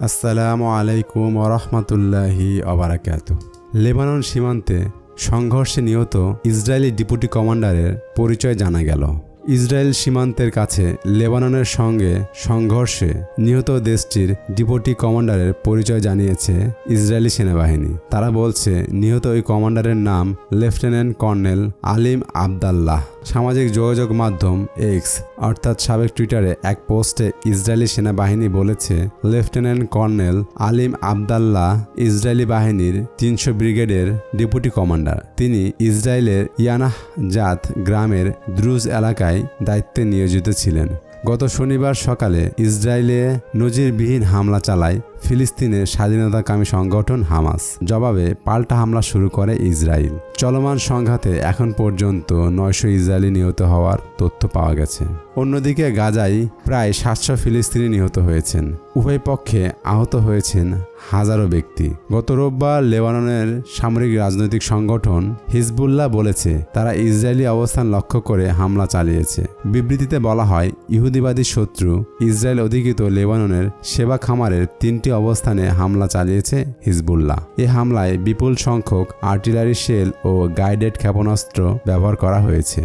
আসসালামু আলাইকুম ওরহমতুল্লাহি অবরাকাত লেবানন সীমান্তে সংঘর্ষে নিহত ইসরায়েলি ডিপুটি কমান্ডারের পরিচয় জানা গেল। ইসরায়েল সীমান্তের কাছে লেবাননের সঙ্গে সংঘর্ষে নিহত দেশটির ডিপুটি কমান্ডারের পরিচয় জানিয়েছে ইসরায়েলি সেনাবাহিনী। তারা বলছে, নিহত ওই কমান্ডারের নাম লেফটেন্যান্ট কর্নেল আলিম আবদাল্লাহ। সামাজিক যোগাযোগ মাধ্যম এক্স অর্থাৎ সাবেক টুইটারে এক পোস্টে ইসরায়েলি সেনাবাহিনী বলেছে lieutenant colonel Alim Abdallah Israeli বাহিনীর তিনশো ব্রিগেডের ডেপুটি কমান্ডার তিনি ইসরায়েলের ইয়ানাহ জাত গ্রামের দ্রুজ এলাকায় দায়িত্বে নিয়োজিত ছিলেন। গত শনিবার সকালে ইসরায়েলে নজিরবিহীন হামলা চালায় ফিলিস্তিনের স্বাধীনতাকামী সংগঠন হামাস। জবাবে পাল্টা হামলা শুরু করে ইসরায়েল। চলমান সংঘাতে এখন পর্যন্ত নয়শো ইসরায়েলি নিহত হওয়ার তথ্য পাওয়া গেছে। অন্যদিকে গাজায় প্রায় সাতশো ফিলিস্তিনি নিহত হয়েছেন। উভয় পক্ষে আহত হয়েছেন হাজারো ব্যক্তি। গত রোববার লেবাননের সামরিক রাজনৈতিক সংগঠন হিজবুল্লাহ বলেছে, তারা ইসরায়েলি অবস্থান লক্ষ্য করে হামলা চালিয়েছে। বিবৃতিতে বলা হয়, ইহুদিবাদী শত্রু ইসরায়েল অধিকৃত লেবাননের সেবা খামারের তিনটি অবস্থানে হামলা চালিয়েছে হিজবুল্লাহ। এ হামলায় বিপুল সংখ্যক আর্টিলারি শেল ও গাইডেড ক্ষেপণাস্ত্র ব্যবহার করা হয়েছে।